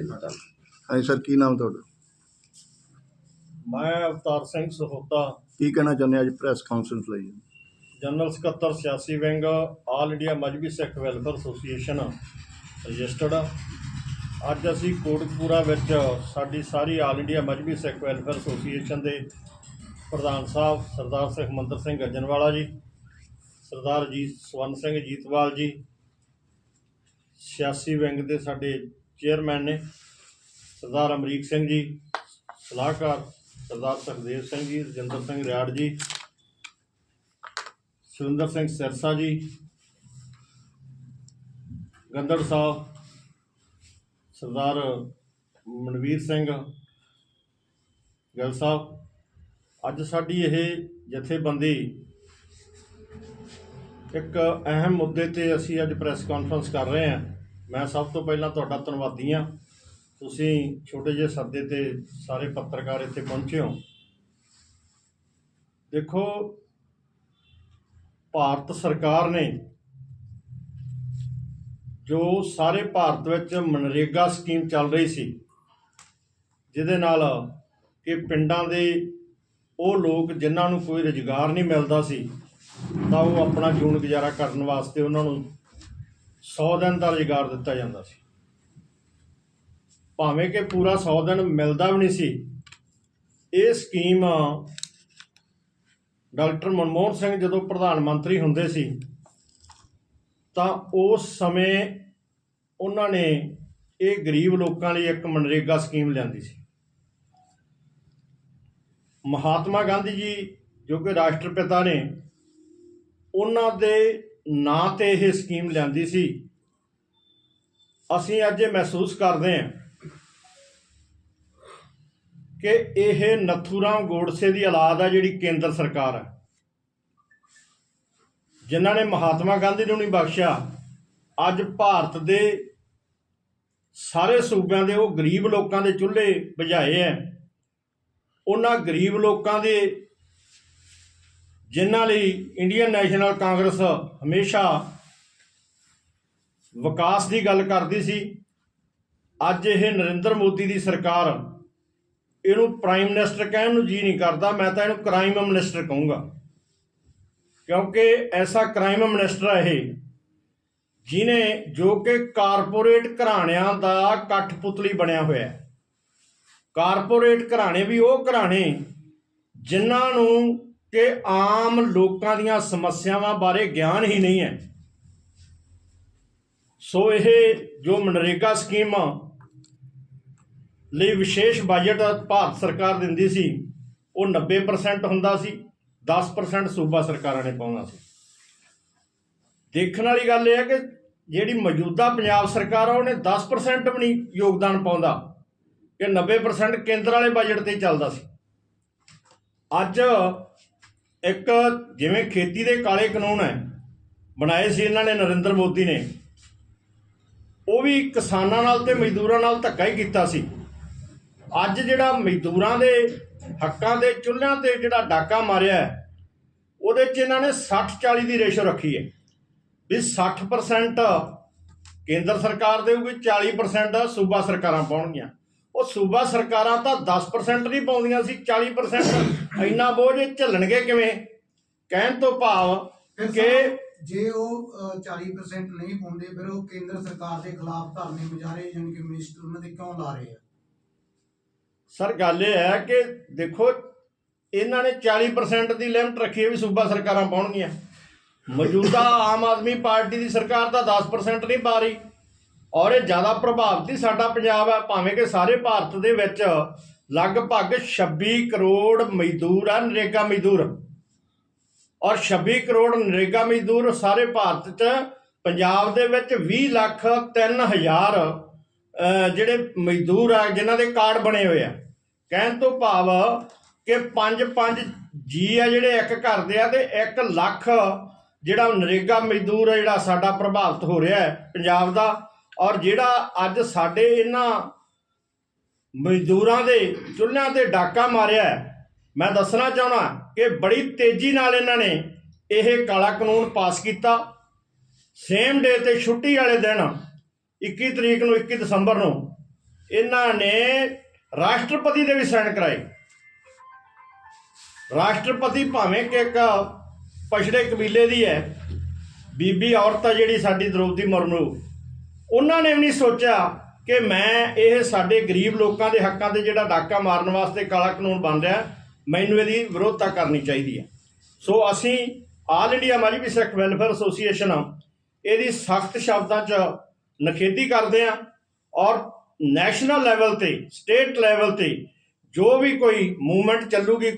ਤੱਕ ਹਾਂਜੀ ਸਰ ਕੀ ਨਾਮ ਤੁਹਾਡਾ? ਮੈਂ ਅਵਤਾਰ ਸਿੰਘ ਸਹੋਤਾ। ਕੀ ਕਹਿਣਾ ਚਾਹੁੰਦੇ ਅੱਜ ਪ੍ਰੈਸ ਕਾਨਫਰੰਸ ਲਈ। ਜਨਰਲ ਸਕੱਤਰ ਸਿਆਸੀ wing all India Mazhabi Sikh welfare association registered ਅੱਜ ਅਸੀਂ ਕੋਟਕਪੂਰਾ ਵਿੱਚ ਸਾਡੀ ਸਾਰੀ all India Mazhabi Sikh welfare association ਦੇ ਪ੍ਰਧਾਨ ਸਾਹਿਬ ਸਰਦਾਰ ਸੁਖਮੰਦਰ ਸਿੰਘ ਗੱਜਨਵਾਲਾ ਜੀ ਸਰਦਾਰ ਜੀ ਸਵਰਨ ਸਿੰਘ ਜੀਤਵਾਲ ਜੀ ਸਿਆਸੀ ਵਿੰਗ ਦੇ ਸਾਡੇ ਚੇਅਰਮੈਨ ਨੇ ਸਰਦਾਰ ਅਮਰੀਕ ਸਿੰਘ ਜੀ, ਸਲਾਹਕਾਰ ਸਰਦਾਰ ਸੁਖਦੇਵ ਸਿੰਘ ਜੀ, ਰਜਿੰਦਰ ਸਿੰਘ ਰਿਆੜ ਜੀ, ਸੁਰਿੰਦਰ ਸਿੰਘ ਸਿਰਸਾ ਜੀ ਗੰਦੜ ਸਾਹਿਬ, ਸਰਦਾਰ ਮਨਵੀਰ ਸਿੰਘ ਗਿੱਲ ਸਾਹਿਬ। ਅੱਜ ਸਾਡੀ ਇਹ ਜਥੇਬੰਦੀ ਇੱਕ ਅਹਿਮ ਮੁੱਦੇ ਤੇ ਅਸੀਂ ਅੱਜ ਪ੍ਰੈਸ ਕਾਨਫਰੰਸ ਕਰ ਰਹੇ ਹਾਂ। ਮੈਂ ਸਭ ਤੋਂ ਪਹਿਲਾਂ ਤੁਹਾਡਾ ਧੰਨਵਾਦੀ ਹਾਂ। ਤੁਸੀਂ ਛੋਟੇ ਜਿਹੇ ਸੱਦੇ ਤੇ ਸਾਰੇ ਪੱਤਰਕਾਰ ਇੱਥੇ ਪਹੁੰਚੇ ਹੋ। ਦੇਖੋ, ਭਾਰਤ ਸਰਕਾਰ ਨੇ ਜੋ ਸਾਰੇ ਭਾਰਤ ਵਿੱਚ ਮਨਰੇਗਾ ਸਕੀਮ ਚੱਲ ਰਹੀ ਸੀ, ਜਿਹਦੇ ਨਾਲ ਕਿ ਪਿੰਡਾਂ ਦੇ ਉਹ ਲੋਕ ਜਿਨ੍ਹਾਂ ਨੂੰ ਕੋਈ ਰੁਜ਼ਗਾਰ ਨਹੀਂ ਮਿਲਦਾ ਸੀ, ਤਾਂ ਉਹ ਆਪਣਾ ਜੂਨ ਗੁਜ਼ਾਰਾ ਕਰਨ ਵਾਸਤੇ ਉਹਨਾਂ ਨੂੰ 100 ਦਿਨ ਦਾ ਰੁਜ਼ਗਾਰ ਦਿੱਤਾ ਜਾਂਦਾ ਸੀ। ਭਾਵੇਂ ਕਿ ਪੂਰਾ 100 ਦਿਨ ਮਿਲਦਾ ਵੀ ਨਹੀਂ ਸੀ, ਇਹ ਸਕੀਮ ਡਾਕਟਰ ਮਨਮੋਹਨ ਸਿੰਘ ਜਦੋਂ ਪ੍ਰਧਾਨ ਮੰਤਰੀ ਹੁੰਦੇ ਸੀ, ਤਾਂ ਉਸ ਸਮੇਂ ਉਹਨਾਂ ਨੇ ਇਹ ਗਰੀਬ ਲੋਕਾਂ ਲਈ ਇੱਕ ਮਨਰੇਗਾ ਸਕੀਮ ਲਿਆਂਦੀ ਸੀ। ਮਹਾਤਮਾ ਗਾਂਧੀ ਜੀ ਜੋ ਕਿ ਰਾਸ਼ਟਰਪਿਤਾ ਨੇ, ਉਹਨਾਂ ਦੇ ਨਾਂ ਤੇ ਇਹ ਸਕੀਮ ਲਿਆਂਦੀ ਸੀ। ਅਸੀਂ ਅੱਜ ਇਹ ਮਹਿਸੂਸ ਕਰਦੇ ਹਾਂ ਕਿ ਇਹ ਨਥੂਰਾਮ ਗੋਡਸੇ ਦੀ ਔਲਾਦ ਹੈ ਜਿਹੜੀ ਕੇਂਦਰ ਸਰਕਾਰ ਹੈ ਜਿਨ੍ਹਾਂ ਨੇ ਮਹਾਤਮਾ ਗਾਂਧੀ ਨੂੰ ਨਹੀਂ ਬਖਸ਼ਿਆ, ਅੱਜ ਭਾਰਤ ਦੇ ਸਾਰੇ ਸੂਬਿਆਂ ਦੇ ਉਹ ਗਰੀਬ ਲੋਕਾਂ ਦੇ ਚੁੱਲ੍ਹੇ ਬੁਝਾਏ ਐ ਉਹਨਾਂ ਗਰੀਬ ਲੋਕਾਂ ਦੇ ਜਿਨ੍ਹਾਂ ਲਈ ਇੰਡੀਅਨ ਨੈਸ਼ਨਲ ਕਾਂਗਰਸ ਹਮੇਸ਼ਾ ਵਿਕਾਸ ਦੀ ਗੱਲ ਕਰਦੀ ਸੀ, ਅੱਜ ਇਹ ਨਰਿੰਦਰ ਮੋਦੀ ਦੀ ਸਰਕਾਰ ਇਹਨੂੰ ਪ੍ਰਾਈਮ ਮਿਨਿਸਟਰ ਕਹਿਣ ਨੂੰ ਜੀ ਨਹੀਂ ਕਰਦਾ, ਮੈਂ ਤਾਂ ਇਹਨੂੰ ਕ੍ਰਾਈਮ ਮਿਨਿਸਟਰ ਕਹੂੰਗਾ। ਕਿਉਂਕਿ ਐਸਾ ਕ੍ਰਾਈਮ ਮਿਨਿਸਟਰ ਹੈ ਇਹ ਜਿਨੇ ਜੋ ਕਿ ਕਾਰਪੋਰੇਟ ਘਰਾਣਿਆਂ ਦਾ ਕਠਪੁਤਲੀ ਬਣਿਆ ਹੋਇਆ ਹੈ। ਕਾਰਪੋਰੇਟ ਘਰਾਣੇ ਵੀ ਉਹ ਘਰਾਣੇ ਜਿਨ੍ਹਾਂ ਨੂੰ ਕਿ ਆਮ ਲੋਕਾਂ ਦੀਆਂ ਸਮੱਸਿਆਵਾਂ ਬਾਰੇ ਗਿਆਨ ਹੀ ਨਹੀਂ ਹੈ। ਸੋ ਇਹ ਜੋ ਮਨਰੇਗਾ ਸਕੀਮ ਲਈ ਵਿਸ਼ੇਸ਼ ਬਜਟ ਭਾਰਤ ਸਰਕਾਰ ਦਿੰਦੀ ਸੀ, ਉਹ 90% ਹੁੰਦਾ ਸੀ 10% ਸੂਬਾ ਸਰਕਾਰਾਂ ਨੇ ਪਾਉਣਾ ਸੀ। ਦੇਖਣ ਵਾਲੀ ਗੱਲ ਇਹ ਹੈ ਕਿ ਜਿਹੜੀ ਮੌਜੂਦਾ ਪੰਜਾਬ ਸਰਕਾਰ ਆ, ਉਹਨੇ 10% ਵੀ ਨਹੀਂ ਯੋਗਦਾਨ ਪਾਉਂਦਾ, ਕਿ 90% ਕੇਂਦਰ ਵਾਲੇ ਬਜਟ ਤੇ ਚੱਲਦਾ ਸੀ। ਅੱਜ ਇੱਕ ਜਿਵੇਂ ਖੇਤੀ ਦੇ ਕਾਲੇ ਕਾਨੂੰਨ ਹੈ, ਬਣਾਏ ਸੀ ਇਹਨਾਂ ਨੇ ਨਰਿੰਦਰ ਮੋਦੀ ਨੇ। ਉਹ ਵੀ ਕਿਸਾਨਾਂ ਨਾਲ ਤੇ ਮਜ਼ਦੂਰਾਂ ਨਾਲ ਧੱਕਾ ਹੀ ਕੀਤਾ ਸੀ। ਅੱਜ ਜਿਹੜਾ ਮਜ਼ਦੂਰਾਂ ਦੇ ਹੱਕਾਂ ਦੇ ਚੁੱਲ੍ਹਿਆਂ ਤੇ ਜਿਹੜਾ ਡਾਕਾ ਮਾਰਿਆ ਉਹਦੇ 'ਚ ਇਹਨਾਂ ਨੇ 60 40 ਦੀ ਰੇਸ਼ੋ ਰੱਖੀ ਹੈ। ਵੀ 60% ਕੇਂਦਰ ਸਰਕਾਰ ਦੇਊਗੀ 40% ਸੂਬਾ ਸਰਕਾਰਾਂ ਪਾਉਣਗੀਆਂ। ਉਹ ਸੂਬਾ ਸਰਕਾਰਾਂ ਤਾਂ 10% ਨਹੀਂ ਪਾਉਂਦੀਆਂ ਸੀ 40% ਇੰਨਾ ਬੋਝ ਇਹ ਝੱਲਣਗੇ ਕਿਵੇਂ? ਕਹਿਣ ਤੋਂ ਭਾਵ ਕਿ ਜੇ ਉਹ ਅ, 40% ਨਹੀਂ ਪਾਉਂਦੇ ਫਿਰ ਉਹ ਕੇਂਦਰ ਸਰਕਾਰ ਦੇ ਖਿਲਾਫ ਧਰਨੇ ਮੁਜ਼ਾਹਰੇ ਜਾਣੀ ਕਿ ਮਿਨਿਸਟਰ ਉਹਨਾਂ ਦੇ ਕਿਉਂ ਲਾ ਰਹੇ ਆ? ਸਰ ਗੱਲ ਇਹ ਹੈ ਕਿ ਦੇਖੋ ਇਹਨਾਂ ਨੇ 40% ਦੀ ਲਿਮਟ ਰੱਖੀ ਹੈ ਵੀ ਸੂਬਾ ਸਰਕਾਰਾਂ ਪਾਉਣਗੀਆਂ। ਮੌਜੂਦਾ ਆਮ ਆਦਮੀ ਪਾਰਟੀ ਦੀ ਸਰਕਾਰ ਤਾਂ 10% ਨਹੀਂ ਪਾ ਰਹੀ। ਔਰ ਇਹ ਜ਼ਿਆਦਾ ਪ੍ਰਭਾਵਿਤ ਹੀ ਸਾਡਾ ਪੰਜਾਬ ਹੈ, ਭਾਵੇਂ ਕਿ ਸਾਰੇ ਭਾਰਤ ਦੇ ਵਿੱਚ ਲਗਭਗ 26 ਕਰੋੜ ਮਜ਼ਦੂਰ ਆ, ਨਰੇਗਾ ਮਜ਼ਦੂਰ। ਔਰ 26 ਕਰੋੜ ਨਰੇਗਾ ਮਜ਼ਦੂਰ ਸਾਰੇ ਭਾਰਤ 'ਚ, ਪੰਜਾਬ ਦੇ ਵਿੱਚ 20 ਲੱਖ 3000 ਅਹ ਜਿਹੜੇ ਮਜ਼ਦੂਰ ਆ, ਜਿਨ੍ਹਾਂ ਦੇ ਕਾਰਡ ਬਣੇ ਹੋਏ ਆ। ਕਹਿਣ ਤੋਂ ਭਾਵ ਕਿ 5-5 ਜੀ ਆ ਜਿਹੜੇ ਇੱਕ ਘਰ ਦੇ ਆ ਤੇ 1 ਲੱਖ ਜਿਹੜਾ ਨਰੇਗਾ ਮਜ਼ਦੂਰ ਆ ਜਿਹੜਾ ਸਾਡਾ ਪ੍ਰਭਾਵਿਤ ਹੋ ਰਿਹਾ ਹੈ ਪੰਜਾਬ ਦਾ। ਔਰ ਜਿਹੜਾ ਅੱਜ ਸਾਡੇ ਇਹਨਾਂ ਮਜ਼ਦੂਰਾਂ ਦੇ ਚੁੱਲ੍ਹਿਆਂ ਤੇ ਡਾਕਾ ਮਾਰਿਆ ਮੈਂ ਦੱਸਣਾ ਚਾਹਣਾ ਕਿ ਬੜੀ ਤੇਜ਼ੀ ਨਾਲ ਇਹਨਾਂ ਨੇ ਇਹ ਕਾਲਾ ਕਾਨੂੰਨ ਪਾਸ ਕੀਤਾ। ਸੇਮ ਡੇ ਤੇ ਛੁੱਟੀ ਵਾਲੇ ਦਿਨ 21 ਤਰੀਕ ਨੂੰ 21 ਦਸੰਬਰ ਨੂੰ, ਇਹਨਾਂ ਨੇ ਰਾਸ਼ਟਰਪਤੀ ਦੇ ਵੀ ਸਾਈਨ ਕਰਾਏ। ਰਾਸ਼ਟਰਪਤੀ ਭਾਵੇਂ ਕਿ ਇੱਕ ਪਛੜੇ ਕਬੀਲੇ ਦੀ ਹੈ, ਬੀਬੀ ਔਰਤ ਆ ਜਿਹੜੀ ਸਾਡੀ ਦ੍ਰੋਪਦੀ ਮੁਰਮੂ ਉਹਨਾਂ ਨੇ ਵੀ ਨਹੀਂ ਸੋਚਿਆ ਕਿ ਮੈਂ ਇਹ ਸਾਡੇ ਗਰੀਬ ਲੋਕਾਂ ਦੇ ਹੱਕਾਂ ਤੇ ਜਿਹੜਾ ਡਾਕਾ ਮਾਰਨ ਵਾਸਤੇ ਕਾਲਾ ਕਾਨੂੰਨ ਬਣ ਰਿਹਾ, ਮੈਨੂੰ ਇਹਦੀ ਵਿਰੋਧਤਾ ਕਰਨੀ ਚਾਹੀਦੀ ਹੈ। ਸੋ ਅਸੀਂ all India Mazhabi Sikh welfare association ਇਹਦੀ ਸਖਤ ਸ਼ਬਦਾਂ 'ਚ ਨਖੇਦੀ ਕਰਦੇ ਆ ਔਰ ਨੈਸ਼ਨਲ ਲੈਵਲ ਤੇ, ਸਟੇਟ ਲੈਵਲ ਤੇ ਜੋ ਵੀ ਕੋਈ ਮੂਵਮੈਂਟ ਚੱਲੂਗੀ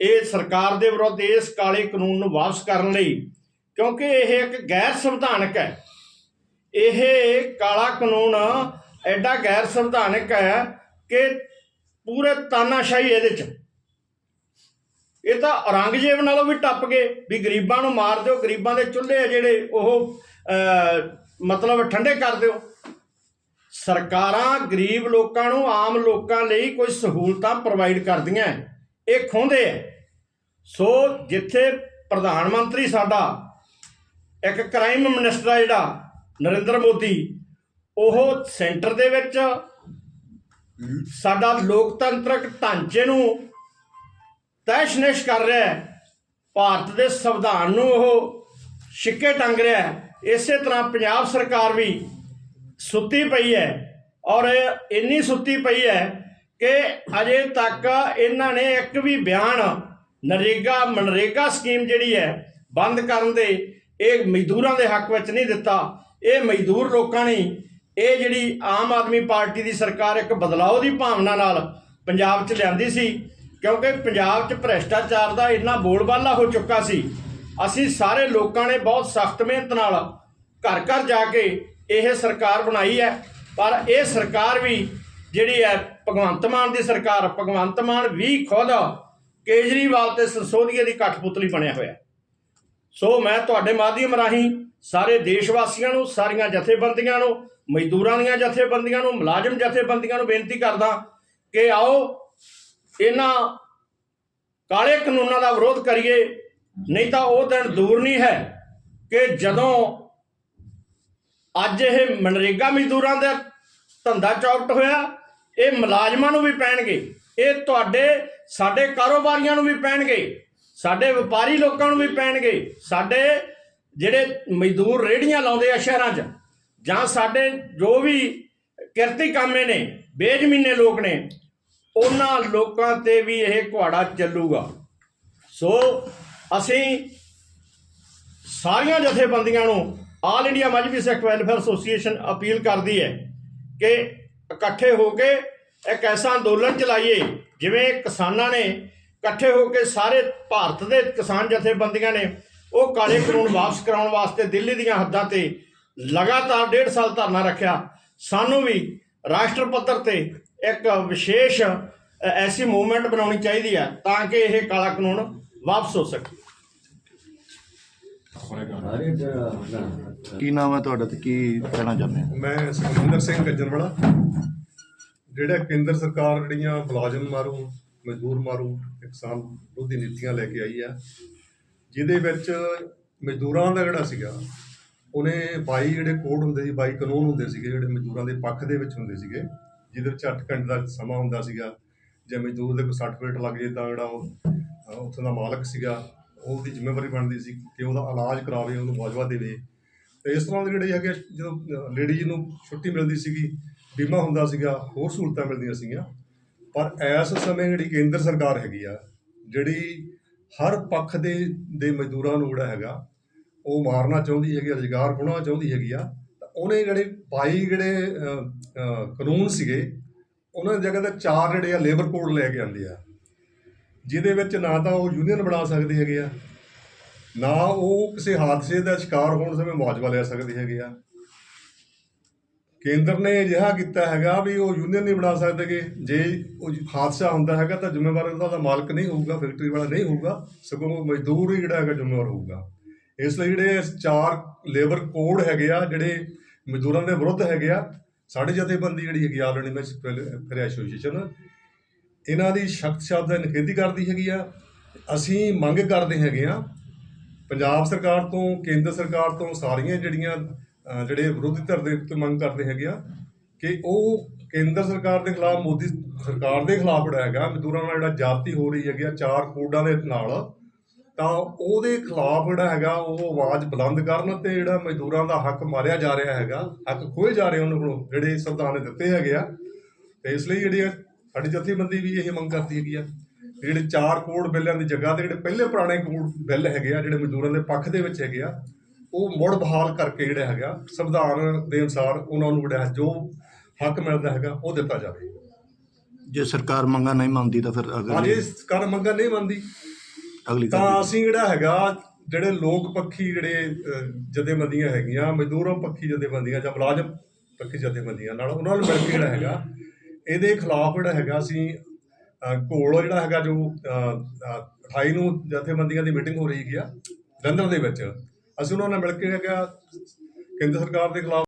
ਇਹ ਸਰਕਾਰ ਦੇ ਵਿਰੁੱਧ ਇਸ ਕਾਲੇ ਕਾਨੂੰਨ ਨੂੰ ਵਾਪਸ ਕਰਨ ਲਈ, ਕਿਉਂਕਿ ਇਹ ਇੱਕ ਗੈਰ ਸੰਵਿਧਾਨਕ ਹੈ। ਇਹ ਕਾਲਾ ਕਾਨੂੰਨ ਐਡਾ ਗੈਰ ਸੰਵਿਧਾਨਕ ਹੈ ਕਿ ਪੂਰੇ ਤਾਨਾਸ਼ਾਹੀ ਇਹਦੇ ਚ। ਇਹ ਤਾਂ ਔਰੰਗਜ਼ੇਬ ਨਾਲੋਂ ਵੀ ਟੱਪ ਗਏ ਵੀ ਗਰੀਬਾਂ ਨੂੰ ਮਾਰ ਦਿਓ, ਗਰੀਬਾਂ ਦੇ ਚੁੱਲ੍ਹੇ ਆ ਜਿਹੜੇ ਉਹ ਮਤਲਬ ਠੰਡੇ ਕਰ ਦਿਓ। ਸਰਕਾਰਾਂ ਗਰੀਬ ਲੋਕਾਂ ਨੂੰ ਆਮ ਲੋਕਾਂ ਲਈ ਕੋਈ ਸਹੂਲਤਾਂ ਪ੍ਰੋਵਾਈਡ ਕਰਦੀਆਂ ਇਹ ਖੋਹਦੇ ਹੈ ਸੋ ਜਿੱਥੇ ਪ੍ਰਧਾਨ ਮੰਤਰੀ ਸਾਡਾ, ਇੱਕ ਕ੍ਰਾਈਮ ਮਿਨਿਸਟਰ ਜਿਹੜਾ ਨਰਿੰਦਰ ਮੋਦੀ, ਉਹ ਸੈਂਟਰ ਦੇ ਵਿੱਚ ਸਾਡਾ ਲੋਕਤੰਤਰਕ ਢਾਂਚੇ ਨੂੰ ਤੈਸ਼-ਨੈਸ਼ ਕਰ ਰਿਹਾ ਹੈ। ਭਾਰਤ ਦੇ ਸੰਵਿਧਾਨ ਨੂੰ ਉਹ ਛਿੱਕੇ ਟੰਗ ਰਿਹਾ ਹੈ। ਇਸੇ ਤਰ੍ਹਾਂ ਪੰਜਾਬ ਸਰਕਾਰ ਵੀ ਸੁੱਤੀ ਪਈ ਹੈ ਔਰ ਇੰਨੀ ਸੁੱਤੀ ਪਈ ਹੈ ਕਿ ਅਜੇ ਤੱਕ ਇਹਨਾਂ ਨੇ ਇੱਕ ਵੀ ਬਿਆਨ ਨਰੇਗਾ, ਮਨਰੇਗਾ ਸਕੀਮ ਜਿਹੜੀ ਹੈ ਬੰਦ ਕਰਨ ਦੇ, ਇਹ ਮਜ਼ਦੂਰਾਂ ਦੇ ਹੱਕ ਵਿੱਚ ਨਹੀਂ ਦਿੱਤਾ। ਇਹ ਮਜ਼ਦੂਰ ਲੋਕਾਂ ਨੇ ਇਹ ਜਿਹੜੀ ਆਮ ਆਦਮੀ ਪਾਰਟੀ ਦੀ ਸਰਕਾਰ ਇੱਕ ਬਦਲਾਅ ਦੀ ਭਾਵਨਾ ਨਾਲ ਪੰਜਾਬ 'ਚ ਲਿਆਂਦੀ ਸੀ, ਕਿਉਂਕਿ ਪੰਜਾਬ 'ਚ ਭ੍ਰਿਸ਼ਟਾਚਾਰ ਦਾ ਇੰਨਾ ਬੋਲਬਾਲਾ ਹੋ ਚੁੱਕਾ ਸੀ, ਅਸੀਂ ਸਾਰੇ ਲੋਕਾਂ ਨੇ ਬਹੁਤ ਸਖਤ ਮਿਹਨਤ ਨਾਲ ਘਰ ਘਰ ਜਾ ਕੇ ਇਹ ਸਰਕਾਰ ਬਣਾਈ ਹੈ, ਪਰ ਇਹ ਸਰਕਾਰ ਵੀ ਜਿਹੜੀ ਹੈ ਭਗਵੰਤ ਮਾਨ ਦੀ ਸਰਕਾਰ, ਭਗਵੰਤ ਮਾਨ ਵੀ ਖੁਦ ਕੇਜਰੀਵਾਲ ਤੇ ਸੰਸੋਧੀਏ ਦੀ ਕਠਪੁਤਲੀ ਬਣਿਆ ਹੋਇਆ। ਸੋ ਮੈਂ ਤੁਹਾਡੇ ਮਾਧਿਅਮ ਰਾਹੀਂ ਸਾਰੇ ਦੇਸ਼ ਵਾਸੀਆਂ ਨੂੰ, ਸਾਰੀਆਂ ਜਥੇਬੰਦੀਆਂ ਨੂੰ, ਮਜ਼ਦੂਰਾਂ ਦੀਆਂ ਜਥੇਬੰਦੀਆਂ ਨੂੰ, ਮੁਲਾਜ਼ਮ ਜਥੇਬੰਦੀਆਂ ਨੂੰ ਬੇਨਤੀ ਕਰਦਾ ਕਿ ਆਓ ਇਹਨਾਂ ਕਾਲੇ ਕਾਨੂੰਨਾਂ ਦਾ ਵਿਰੋਧ ਕਰੀਏ। ਨਹੀਂ ਤਾਂ ਉਹ ਦਿਨ ਦੂਰ ਨਹੀਂ ਹੈ ਕਿ ਜਦੋਂ ਅੱਜ ਇਹ ਮਨਰੇਗਾ ਮਜ਼ਦੂਰਾਂ ਦਾ ਧੰਦਾ ਚੌਕਟ ਹੋਇਆ, ਇਹ ਮੁਲਾਜ਼ਮਾਂ ਨੂੰ ਵੀ ਪੈਣਗੇ, ਇਹ ਤੁਹਾਡੇ, ਸਾਡੇ ਕਾਰੋਬਾਰੀਆਂ ਨੂੰ ਵੀ ਪੈਣਗੇ। ਸਾਡੇ ਵਪਾਰੀ ਲੋਕਾਂ ਨੂੰ ਵੀ ਪੈਣਗੇ। ਸਾਡੇ ਜਿਹੜੇ ਮਜ਼ਦੂਰ ਰੇੜੀਆਂ ਲਾਉਂਦੇ ਆ ਸ਼ਹਿਰਾਂ 'ਚ, ਜਾਂ ਸਾਡੇ ਜੋ ਵੀ ਕਿਰਤੀ ਕਾਮੇ ਨੇ, ਬੇਜ਼ਮੀਨੇ ਲੋਕ ਨੇ, ਉਹਨਾਂ ਲੋਕਾਂ ਤੇ ਵੀ ਇਹ ਕੁਹਾੜਾ ਚੱਲੂਗਾ। ਸੋ ਅਸੀਂ ਸਾਰੀਆਂ ਜਥੇਬੰਦੀਆਂ ਨੂੰ all India Mazhabi Sikh welfare association appeal ਕਰਦੀ ਹੈ ਕਿ ਇਕੱਠੇ ਹੋ ਕੇ ਇੱਕ ਐਸਾ ਅੰਦੋਲਨ ਚਲਾਈਏ, ਜਿਵੇਂ ਕਿਸਾਨਾਂ ਨੇ ਇਕੱਠੇ ਹੋ ਕੇ ਸਾਰੇ ਭਾਰਤ ਦੇ ਕਿਸਾਨ ਜਥੇਬੰਦੀਆਂ ਨੇ ਉਹ ਕਾਲੇ ਕਾਨੂੰਨ ਵਾਪਸ ਕਰਾਉਣ ਵਾਸਤੇ ਦਿੱਲੀ ਦੀਆਂ ਹੱਦਾਂ ਤੇ ਲਗਾਤਾਰ ਡੇਢ ਸਾਲ ਧਰਨਾ ਰੱਖਿਆ। ਸਾਨੂੰ ਵੀ ਰਾਸ਼ਟਰ ਪੱਧਰ ਤੇ ਇੱਕ ਵਿਸ਼ੇਸ਼ ਐਸੀ ਮੂਵਮੈਂਟ ਬਣਾਉਣੀ ਚਾਹੀਦੀ ਹੈ ਤਾਂ ਕਿ ਇਹ ਕਾਲਾ ਕਾਨੂੰਨ ਵਾਪਸ ਹੋ ਸਕੇ। ਕੀ ਨਾਮ ਹੈ ਤੁਹਾਡਾ ਤੇ ਕੀ ਕਹਿਣਾ ਚਾਹੁੰਦੇ ਹੋ? ਮੈਂ ਸੁਖਮਿੰਦਰ ਸਿੰਘ ਗੱਜਣਵਾਲਾ ਜਿਹੜਾ ਕੇਂਦਰ ਸਰਕਾਰ ਜਿਹੜੀਆਂ ਮੁਲਾਜ਼ਮ ਮਾਰੂ ਮਜ਼ਦੂਰ ਮਾਰੂ ਤੇ ਕਿਸਾਨ ਵਿਰੋਧੀ ਨੀਤੀਆਂ ਲੈ ਕੇ ਆਈ ਆ। ਜਿਹਦੇ ਵਿੱਚ ਮਜ਼ਦੂਰਾਂ ਦਾ ਜਿਹੜਾ ਸੀਗਾ, ਉਹਨੇ 22 ਜਿਹੜੇ ਕੋਡ ਹੁੰਦੇ ਸੀ 22 ਕਾਨੂੰਨ ਹੁੰਦੇ ਸੀਗੇ, ਜਿਹੜੇ ਮਜ਼ਦੂਰਾਂ ਦੇ ਪੱਖ ਦੇ ਵਿੱਚ ਹੁੰਦੇ ਸੀਗੇ, ਜਿਹਦੇ ਵਿੱਚ 8 ਘੰਟੇ ਦਾ ਸਮਾਂ ਹੁੰਦਾ ਸੀਗਾ। ਜੇ ਮਜ਼ਦੂਰ ਦੇ ਕੋਈ ਸਰਟੀਫਿਕੇਟ ਲੱਗ ਜੇ ਤਾਂ ਜਿਹੜਾ ਉਹ ਉੱਥੋਂ ਦਾ ਮਾਲਕ ਸੀਗਾ, ਉਹਦੀ ਜ਼ਿੰਮੇਵਾਰੀ ਬਣਦੀ ਸੀ ਕਿ ਉਹਦਾ ਇਲਾਜ ਕਰਾਵੇ, ਉਹਨੂੰ ਮੁਆਵਜ਼ਾ ਦੇਵੇ। ਤੇ ਇਸ ਤਰ੍ਹਾਂ ਦੇ ਜਿਹੜੇ ਹੈਗੇ ਜਦੋਂ ਲੇਡੀਜ਼ ਨੂੰ ਛੁੱਟੀ ਮਿਲਦੀ ਸੀਗੀ, ਬੀਮਾ ਹੁੰਦਾ ਸੀਗਾ, ਹੋਰ ਸਹੂਲਤਾਂ ਮਿਲਦੀਆਂ ਸੀਗੀਆਂ। ਪਰ ਇਸ ਸਮੇਂ ਜਿਹੜੀ ਕੇਂਦਰ ਸਰਕਾਰ ਹੈਗੀ ਆ, ਜਿਹੜੀ ਹਰ ਪੱਖ ਦੇ ਦੇ ਮਜ਼ਦੂਰਾਂ ਨੂੰ ਜਿਹੜਾ ਹੈਗਾ, ਉਹ ਮਾਰਨਾ ਚਾਹੁੰਦੀ ਹੈਗੀ ਰੁਜ਼ਗਾਰ ਖੋਣਾ ਚਾਹੁੰਦੀ ਹੈਗੀ ਆ, ਤਾਂ ਉਹਨੇ ਜਿਹੜੇ 22 ਜਿਹੜੇ ਕਾਨੂੰਨ ਸੀਗੇ, ਉਹਨਾਂ ਦੀ ਜਗ੍ਹਾ ਤੇ ਚਾਰ ਜਿਹੜੇ ਆ ਲੇਬਰ ਕੋਡ ਲੈ ਕੇ ਆਂਦੇ ਆ। ਜਿਹਦੇ ਵਿੱਚ ਨਾ ਤਾਂ ਉਹ ਯੂਨੀਅਨ ਬਣਾ ਸਕਦੇ ਹੈਗੇ ਆ, ਨਾ ਉਹ ਕਿਸੇ ਹਾਦਸੇ ਦਾ ਸ਼ਿਕਾਰ ਹੋਣ ਸਮੇਂ ਮੁਆਵਜ਼ਾ ਲੈ ਸਕਦੇ ਹੈਗੇ ਆ ਕੇਂਦਰ ਨੇ ਅਜਿਹਾ ਕੀਤਾ ਹੈਗਾ ਵੀ ਉਹ ਯੂਨੀਅਨ ਨਹੀਂ ਬਣਾ ਸਕਦੇਗੇ ਜੇ ਉਹ ਹਾਦਸਾ ਹੁੰਦਾ ਹੈਗਾ ਤਾਂ ਜ਼ਿੰਮੇਵਾਰ ਉਹਦਾ ਦਾ ਮਾਲਕ ਨਹੀਂ ਹੋਊਗਾ ਫੈਕਟਰੀ ਵਾਲਾ ਨਹੀਂ ਹੋਊਗਾ, ਸਗੋਂ ਮਜ਼ਦੂਰ ਹੀ ਜਿਹੜਾ ਹੈਗਾ ਜ਼ਿੰਮੇਵਾਰ ਹੋਊਗਾ। ਇਸ ਲਈ ਜਿਹੜੇ ਚਾਰ ਲੇਬਰ ਕੋਡ ਹੈਗੇ ਆ, ਜਿਹੜੇ ਮਜ਼ਦੂਰਾਂ ਦੇ ਵਿਰੁੱਧ ਹੈਗੇ ਆ, ਸਾਡੇ ਜਥੇਬੰਦੀ ਜਿਹੜੀ ਹੈਗੀ ਆਲ ਇੰਡੀਆ ਫਿਰ ਐਸੋਸੀਏਸ਼ਨ ਇਹਨਾਂ ਦੀ ਸਖਤ ਸ਼ਬਦ ਨਿਖੇਧੀ ਕਰਦੀ ਹੈਗੀ ਆ। ਅਸੀਂ ਮੰਗ ਕਰਦੇ ਹੈਗੇ ਆ, ਪੰਜਾਬ ਸਰਕਾਰ ਤੋਂ, ਕੇਂਦਰ ਸਰਕਾਰ ਤੋਂ ਸਾਰੀਆਂ ਜਿਹੜੀਆਂ ਜਿਹੜੇ ਵਿਰੋਧੀ ਧਿਰ ਦੇ ਉੱਤੇ ਮੰਗ ਕਰਦੇ ਹੈਗੇ ਆ ਕਿ ਉਹ ਕੇਂਦਰ ਸਰਕਾਰ ਦੇ ਖਿਲਾਫ, ਮੋਦੀ ਸਰਕਾਰ ਦੇ ਖਿਲਾਫ ਜਿਹੜਾ ਹੈਗਾ, ਮਜ਼ਦੂਰਾਂ ਨਾਲ ਜਿਹੜਾ ਜਾਤੀ ਹੋ ਰਹੀ ਹੈਗੀ ਆ, ਚਾਰ ਕੋਡਾਂ ਦੇ ਨਾਲ, ਤਾਂ ਉਹਦੇ ਖਿਲਾਫ ਜਿਹੜਾ ਹੈਗਾ, ਉਹ ਆਵਾਜ਼ ਬੁਲੰਦ ਕਰਨ ਤੇ ਜਿਹੜਾ ਮਜ਼ਦੂਰਾਂ ਦਾ ਹੱਕ ਮਾਰਿਆ ਜਾ ਰਿਹਾ ਹੈਗਾ, ਹੱਕ ਖੋਏ ਜਾ ਰਹੇ ਉਹਨਾਂ ਕੋਲੋਂ, ਜਿਹੜੇ ਸੰਵਿਧਾਨ ਨੇ ਦਿੱਤੇ ਹੈਗੇ ਆ। ਤੇ ਇਸ ਲਈ ਜਿਹੜੀ ਆ, ਸਾਡੀ ਜਥੇਬੰਦੀ ਵੀ ਇਹ ਮੰਗ ਕਰਦੀ ਹੈਗੀ ਆ ਜਿਹੜੇ ਚਾਰ ਕੋਡ ਬਿੱਲਾਂ ਦੀ ਜਗ੍ਹਾ ਤੇ ਜਿਹੜੇ ਪਹਿਲੇ ਪੁਰਾਣੇ ਕੋਡ ਬਿੱਲ ਹੈਗੇ ਆ, ਜਿਹੜੇ ਮਜ਼ਦੂਰਾਂ ਦੇ ਪੱਖ ਦੇ ਵਿੱਚ ਹੈਗੇ ਆ ਉਹ ਮੁੜ ਬਹਾਲ ਕਰਕੇ ਜਿਹੜਾ ਹੈਗਾ ਸੰਵਿਧਾਨ ਦੇ ਅਨੁਸਾਰ ਉਹਨਾਂ ਨੂੰ ਜਿਹੜਾ ਜੋ ਹੱਕ ਮਿਲਦਾ ਹੈਗਾ ਉਹ ਦਿੱਤਾ ਜਾਵੇ ਜੇ ਸਰਕਾਰ ਮੰਗਾ ਨਹੀਂ ਮੰਨਦੀ ਤਾਂ ਫਿਰ ਹਾਂ ਅਗਲੀ ਜੇ ਸਰਕਾਰ ਮੰਗਾਂ ਨਹੀਂ ਮੰਨਦੀ ਅਗਲੀ ਤਾਂ। ਅਸੀਂ ਜਿਹੜਾ ਹੈਗਾ ਜਿਹੜੇ ਲੋਕ ਪੱਖੀ ਜਿਹੜੇ ਜਥੇਬੰਦੀਆਂ ਹੈਗੀਆਂ ਮਜ਼ਦੂਰਾਂ ਪੱਖੀ ਜਥੇਬੰਦੀਆਂ ਜਾਂ ਮੁਲਾਜ਼ਮ ਪੱਖੀ ਜਥੇਬੰਦੀਆਂ ਨਾਲ ਉਹਨਾਂ ਨੂੰ ਮਿਲ ਕੇ ਜਿਹੜਾ ਹੈਗਾ ਇਹਦੇ ਖਿਲਾਫ ਜਿਹੜਾ ਹੈਗਾ ਅਸੀਂ ਘੋਲ ਜਿਹੜਾ ਹੈਗਾ ਜੋ ਅਹ, ਅਹ, 28 ਨੂੰ ਜਥੇਬੰਦੀਆਂ ਦੀ ਮੀਟਿੰਗ ਹੋ ਰਹੀ ਹੈਗੀ ਆ ਲੰਡਨ ਦੇ ਵਿੱਚ ਅਸੀਂ ਉਹਨਾਂ ਨਾਲ ਮਿਲ ਕੇ ਹੈਗਾ ਕੇਂਦਰ ਸਰਕਾਰ ਦੇ ਖਿਲਾਫ